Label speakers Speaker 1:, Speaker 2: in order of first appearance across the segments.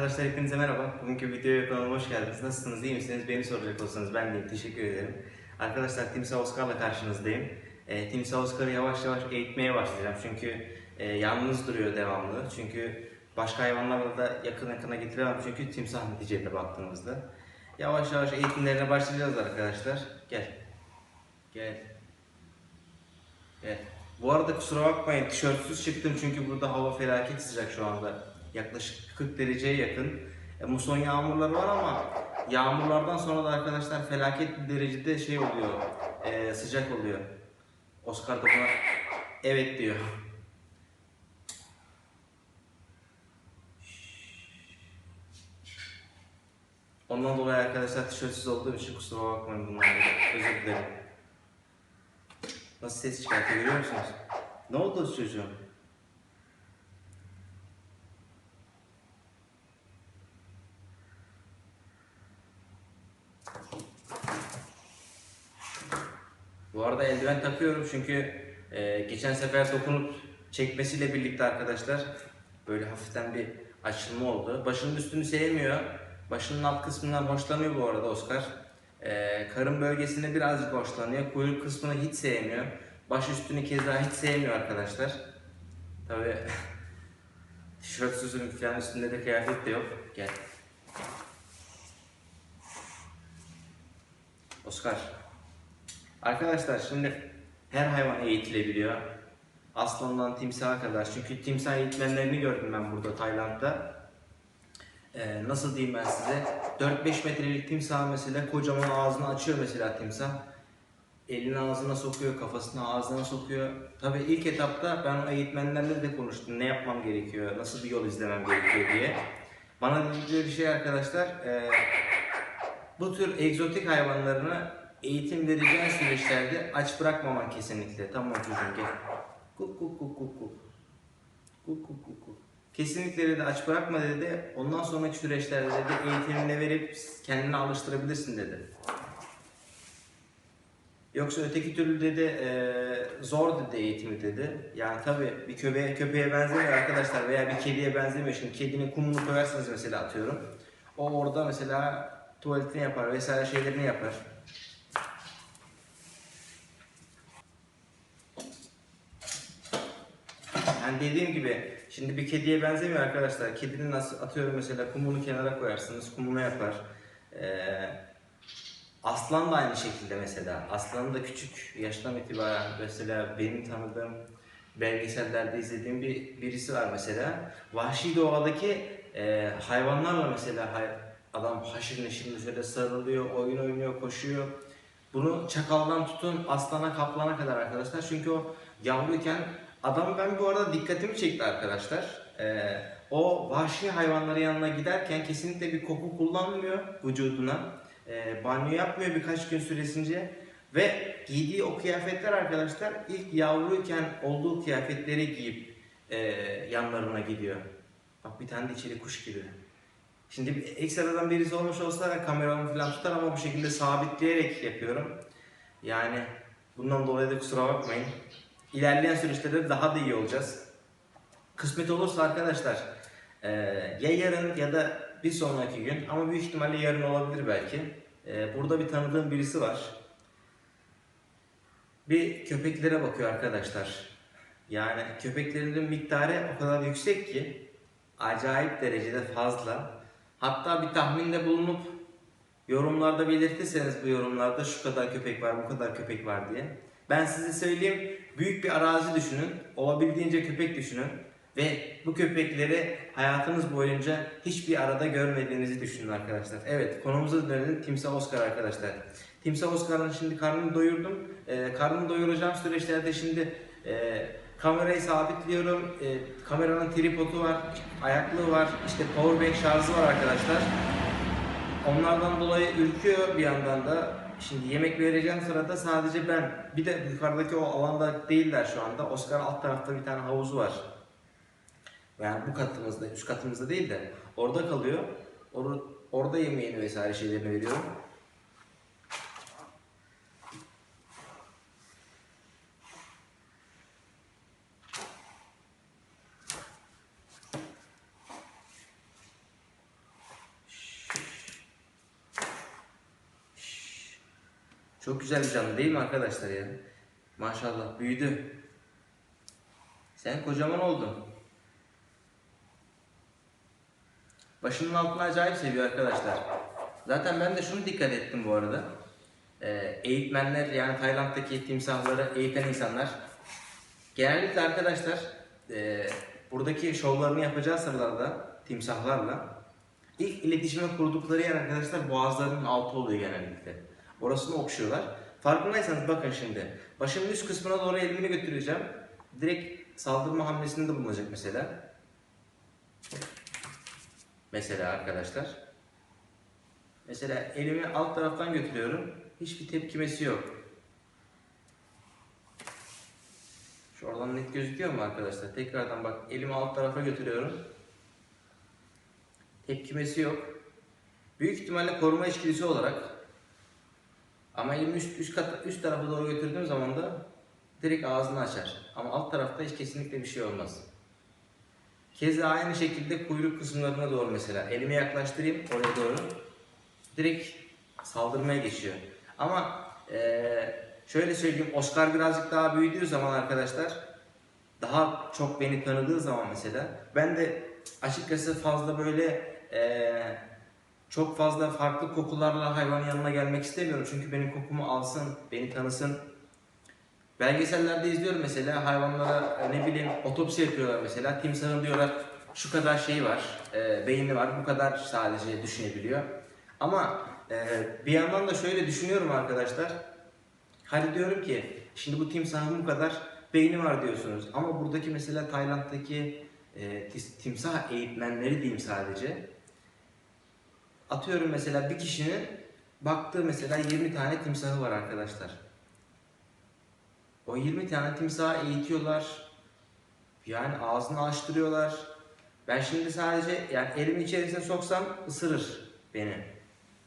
Speaker 1: Arkadaşlar hepinize merhaba. Bugünkü videoya kanalıma hoş geldiniz. Nasılsınız, iyi misiniz? Beni soracak olsanız ben deyim. Teşekkür ederim. Arkadaşlar Timsah Oscar'la karşınızdayım. E, Timsah Oscar'ı yavaş yavaş eğitmeye başlayacağım. Çünkü e, yalnız duruyor devamlı. Çünkü başka hayvanlarla da yakın yakına getiremem. Çünkü timsah neticede baktığımızda. Yavaş yavaş eğitimlerine başlayacağız arkadaşlar. Gel. Gel. Gel. Bu arada kusura bakmayın tişörtsüz çıktım çünkü burada hava felaket sıcak şu anda. Yaklaşık 40 dereceye yakın. E, muson yağmurları var ama yağmurlardan sonra da arkadaşlar felaket bir derecede şey oluyor. e, sıcak oluyor. Oscar da buna evet diyor. Ondan dolayı arkadaşlar tişörtsüz olduğum için kusura bakmayın bunlardan. Özür dilerim. Nasıl ses çıkartıyor görüyor musunuz? Ne oldu çocuğum? Eldiven takıyorum çünkü e, geçen sefer dokunup çekmesiyle birlikte arkadaşlar böyle hafiften bir açılma oldu. Başının üstünü sevmiyor. Başının alt kısmından hoşlanıyor bu arada Oscar. E, karın bölgesini birazcık hoşlanıyor. Kuyruk kısmını hiç sevmiyor. Baş üstünü keza hiç sevmiyor arkadaşlar. Tabi tişörtsüzüm falan üstünde de kıyafet de yok. Gel. Oscar. Arkadaşlar şimdi her hayvan eğitilebiliyor. Aslandan timsaha kadar. Çünkü timsah eğitmenlerini gördüm ben burada Tayland'da. Ee, nasıl diyeyim ben size? 4-5 metrelik timsah mesela kocaman ağzını açıyor mesela timsah. Elini ağzına sokuyor, kafasını ağzına sokuyor. Tabii ilk etapta ben o eğitmenlerle de konuştum. Ne yapmam gerekiyor, nasıl bir yol izlemem gerekiyor diye. Bana dedikleri şey arkadaşlar, e, bu tür egzotik hayvanlarını eğitim vereceğin süreçlerde aç bırakmaman kesinlikle. Tamam çocuğum gel. Kuk kuk kuk kuk kuk. Kuk kuk kuk kuk. Kesinlikle dedi aç bırakma dedi. Ondan sonraki süreçlerde dedi eğitimini verip kendini alıştırabilirsin dedi. Yoksa öteki türlü dedi eee, zor dedi eğitimi dedi. Yani tabi bir köpeğe, köpeğe benzemiyor arkadaşlar veya bir kediye benzemiyor. Şimdi kedinin kumunu koyarsınız mesela atıyorum. O orada mesela tuvaletini yapar vesaire şeylerini yapar. Yani dediğim gibi şimdi bir kediye benzemiyor arkadaşlar. Kedinin nasıl atıyorum mesela kumunu kenara koyarsınız, kumunu yapar. Ee, aslan da aynı şekilde mesela. Aslanın da küçük yaştan itibaren mesela benim tanıdığım belgesellerde izlediğim bir birisi var mesela. Vahşi doğadaki e, hayvanlarla mesela hay- adam haşır neşir mesela sarılıyor, oyun oynuyor, koşuyor. Bunu çakaldan tutun aslana kaplana kadar arkadaşlar. Çünkü o yavruyken adam ben bu arada dikkatimi çekti arkadaşlar. Ee, o vahşi hayvanların yanına giderken kesinlikle bir koku kullanmıyor vücuduna. Ee, banyo yapmıyor birkaç gün süresince. Ve giydiği o kıyafetler arkadaşlar ilk yavruyken olduğu kıyafetleri giyip e, yanlarına gidiyor. Bak bir tane de içeri kuş gibi. Şimdi bir ekstradan birisi olmuş olsa kameramı falan tutar ama bu şekilde sabitleyerek yapıyorum. Yani bundan dolayı da kusura bakmayın. İlerleyen süreçlerde daha da iyi olacağız. Kısmet olursa arkadaşlar eee, ya yarın ya da bir sonraki gün ama büyük ihtimalle yarın olabilir belki. Eee, burada bir tanıdığım birisi var. Bir köpeklere bakıyor arkadaşlar. Yani köpeklerin miktarı o kadar yüksek ki acayip derecede fazla. Hatta bir tahminde bulunup yorumlarda belirtirseniz bu yorumlarda şu kadar köpek var, bu kadar köpek var diye. Ben size söyleyeyim, büyük bir arazi düşünün, olabildiğince köpek düşünün ve bu köpekleri hayatınız boyunca hiçbir arada görmediğinizi düşünün arkadaşlar. Evet, konumuza dönelim. Timsah Oscar arkadaşlar. Timsah Oscar'ın şimdi karnını doyurdum. Ee, karnını doyuracağım süreçlerde şimdi e, kamerayı sabitliyorum. E, kameranın tripodu var, ayaklığı var, işte powerbank şarjı var arkadaşlar. Onlardan dolayı ürküyor bir yandan da. Şimdi yemek vereceğim sırada sadece ben. Bir de yukarıdaki o alanda değiller şu anda. Oscar alt tarafta bir tane havuzu var. Yani bu katımızda, üst katımızda değil de orada kalıyor. Or- orada yemeğini vesaire şeylerini veriyorum. Çok güzel bir canlı değil mi arkadaşlar ya? Maşallah büyüdü. Sen kocaman oldun. Başının altını acayip seviyor arkadaşlar. Zaten ben de şunu dikkat ettim bu arada. Ee, eğitmenler yani Tayland'daki timsahları eğiten insanlar genellikle arkadaşlar e, buradaki şovlarını yapacağı sıralarda timsahlarla ilk iletişime kurdukları yer arkadaşlar boğazlarının altı oluyor genellikle. Orasını okşuyorlar. Farkındaysanız bakın şimdi başımın üst kısmına doğru elimi götüreceğim. Direkt saldırma hamlesinde bulunacak mesela. Mesela arkadaşlar. Mesela elimi alt taraftan götürüyorum. Hiçbir tepkimesi yok. Şu oradan net gözüküyor mu arkadaşlar? Tekrardan bak elimi alt tarafa götürüyorum. Tepkimesi yok. Büyük ihtimalle koruma içgüdüsü olarak ama elimi üst, üst, kat, üst tarafa doğru götürdüğüm zaman da direkt ağzını açar. Ama alt tarafta hiç kesinlikle bir şey olmaz. Keza aynı şekilde kuyruk kısımlarına doğru mesela. Elimi yaklaştırayım oraya doğru. Direkt saldırmaya geçiyor. Ama eee, şöyle söyleyeyim Oscar birazcık daha büyüdüğü zaman arkadaşlar daha çok beni tanıdığı zaman mesela ben de açıkçası fazla böyle eee, çok fazla farklı kokularla hayvanın yanına gelmek istemiyorum. Çünkü benim kokumu alsın, beni tanısın. Belgesellerde izliyorum mesela hayvanlara e, ne bileyim otopsi yapıyorlar mesela. Timsahın diyorlar şu kadar şeyi var, e, beyni var, bu kadar sadece düşünebiliyor. Ama e, bir yandan da şöyle düşünüyorum arkadaşlar. Hadi diyorum ki şimdi bu timsahın bu kadar beyni var diyorsunuz. Ama buradaki mesela Tayland'daki e, timsah eğitmenleri diyeyim sadece. Atıyorum mesela bir kişinin baktığı mesela 20 tane timsahı var arkadaşlar. O 20 tane timsahı eğitiyorlar. Yani ağzını açtırıyorlar. Ben şimdi sadece yani elimi içerisine soksam ısırır beni.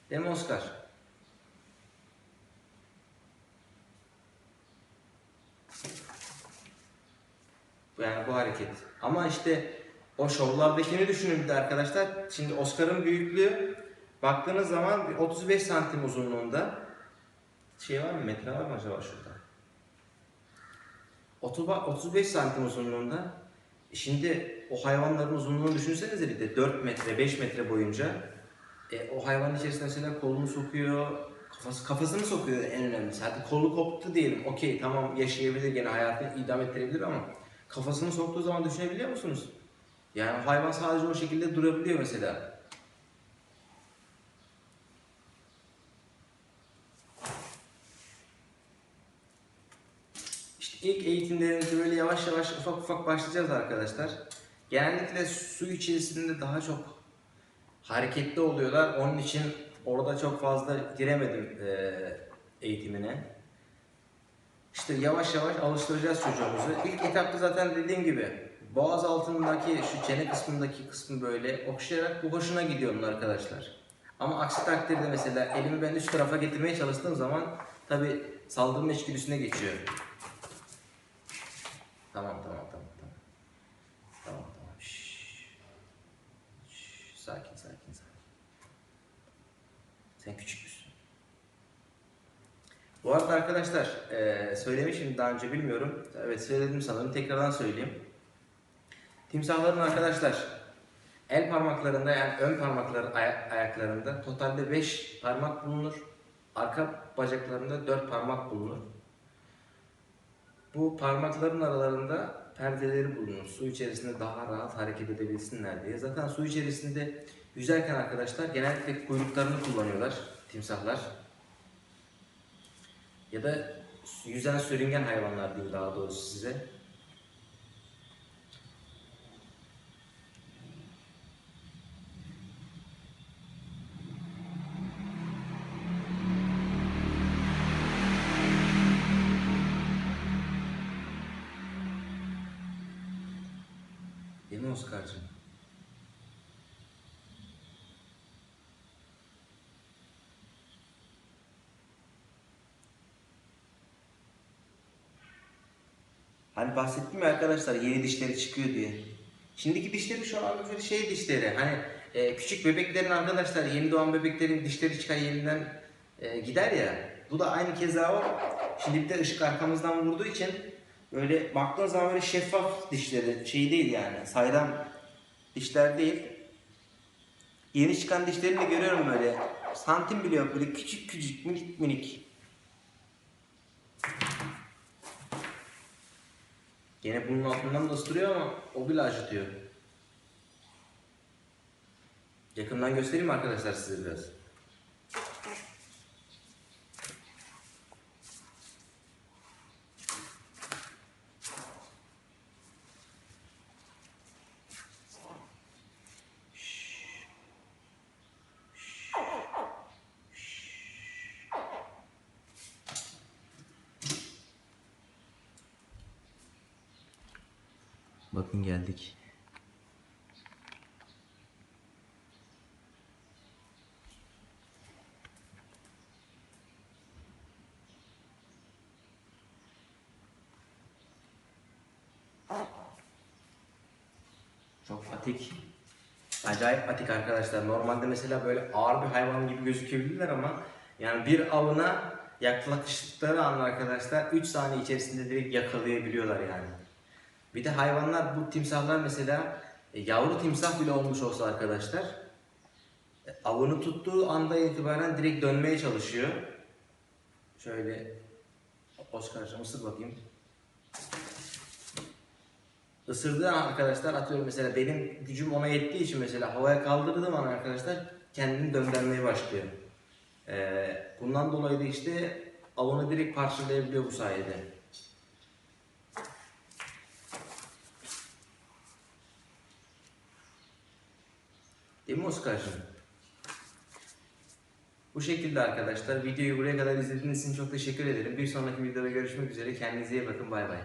Speaker 1: Değil mi Oscar? Yani bu hareket. Ama işte o şovlardakini düşünün bir de arkadaşlar. Şimdi Oscar'ın büyüklüğü baktığınız zaman bir 35 santim uzunluğunda şey var mı metre var mı acaba şurada? 30 35 santim uzunluğunda. Şimdi o hayvanların uzunluğunu düşünsenize bir de 4 metre 5 metre boyunca e, o hayvanın içerisine mesela kolunu sokuyor, kafası kafasını sokuyor en önemlisi. Hadi kolu koptu diyelim. Okey tamam yaşayabilir gene hayatını idam ettirebilir ama kafasını soktuğu zaman düşünebiliyor musunuz? Yani hayvan sadece o şekilde durabiliyor mesela. İşte ilk eğitimlerimizi böyle yavaş yavaş ufak ufak başlayacağız arkadaşlar. Genellikle su içerisinde daha çok hareketli oluyorlar. Onun için orada çok fazla giremedim eee, eğitimine. İşte yavaş yavaş alıştıracağız çocuğumuzu. İlk etapta zaten dediğim gibi boğaz altındaki şu çene kısmındaki kısmı böyle okşayarak bu hoşuna gidiyor arkadaşlar. Ama aksi takdirde mesela elimi ben üst tarafa getirmeye çalıştığım zaman tabi saldırma içgüdüsüne geçiyor. Tamam tamam tamam tamam. Tamam tamam. Şşş. Şşş, Sakin sakin sakin. Sen küçük müsün? Bu arada arkadaşlar eee söylemişim daha önce bilmiyorum. Evet söyledim sanırım tekrardan söyleyeyim. Timsahların arkadaşlar el parmaklarında yani ön parmakları aya- ayaklarında totalde 5 parmak bulunur. Arka bacaklarında 4 parmak bulunur. Parmakların aralarında perdeleri bulunur. Su içerisinde daha rahat hareket edebilsinler diye. Zaten su içerisinde yüzerken arkadaşlar genellikle kuyruklarını kullanıyorlar timsahlar. Ya da yüzen sürüngen hayvanlar diyeyim daha doğrusu size. Oscar'cığım? Hani bahsettim ya arkadaşlar yeni dişleri çıkıyor diye. Şimdiki dişleri şu an böyle şey dişleri. Hani e, küçük bebeklerin arkadaşlar yeni doğan bebeklerin dişleri çıkar yerinden e, gider ya. Bu da aynı keza o. Şimdi bir de ışık arkamızdan vurduğu için böyle baktığın zaman böyle şeffaf dişleri şey değil yani saydam dişler değil. Yeni çıkan dişlerini de görüyorum böyle santim bile yok böyle küçük küçük minik minik. Gene bunun altından da ısırıyor ama o bile acıtıyor. Yakından göstereyim arkadaşlar size biraz? Bakın geldik. Çok atik. Acayip atik arkadaşlar. Normalde mesela böyle ağır bir hayvan gibi gözükebilirler ama yani bir avına yaklaştıkları an arkadaşlar 3 saniye içerisinde direkt yakalayabiliyorlar yani. Bir de hayvanlar bu timsahlar mesela e, yavru timsah bile olmuş olsa arkadaşlar e, avını tuttuğu anda itibaren direkt dönmeye çalışıyor. Şöyle Oscar'cığım ısır bakayım. Isırdığı an arkadaşlar atıyorum mesela benim gücüm ona yettiği için mesela havaya kaldırdığım an arkadaşlar kendini döndürmeye başlıyor. Ee, bundan dolayı da işte avını direkt parçalayabiliyor bu sayede. Değil mi Oscar'cığım? Bu şekilde arkadaşlar videoyu buraya kadar izlediğiniz için çok teşekkür ederim. Bir sonraki videoda görüşmek üzere. Kendinize iyi bakın. Bay bay.